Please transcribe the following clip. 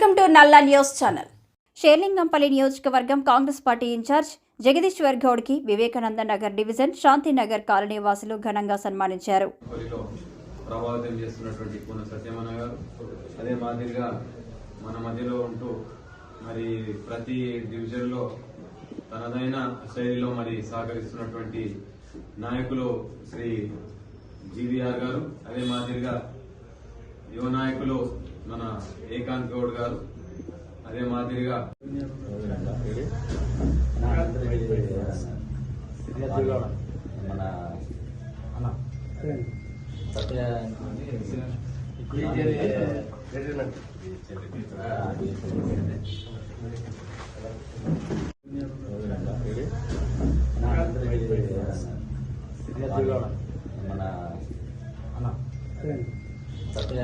Welcome to Nalla news channel. Serilingampally నియోజకవర్గం Congress party incharge Jagadishwar గౌడ్కి Vivekananda Nagar division Shanthinagar colony వాసులు ఘనంగా సన్మానించారు. ప్రభావితం చేస్తున్నటువంటి పూన సత్యమన్న గారు అదే మాదిరిగా మన మధ్యలో ఉంటూ మరి ప్రతి డివిజన్లో తనదైన శైలిలో మరి సహకరిస్తున్నటువంటి నాయకులు శ్రీ జీవీఆర్ గారు అదే మాదిరిగా యువ నాయకులు మన ఏకాంత్ గౌడ్ గారు అదే మాదిరిగా మన మన మన సత్య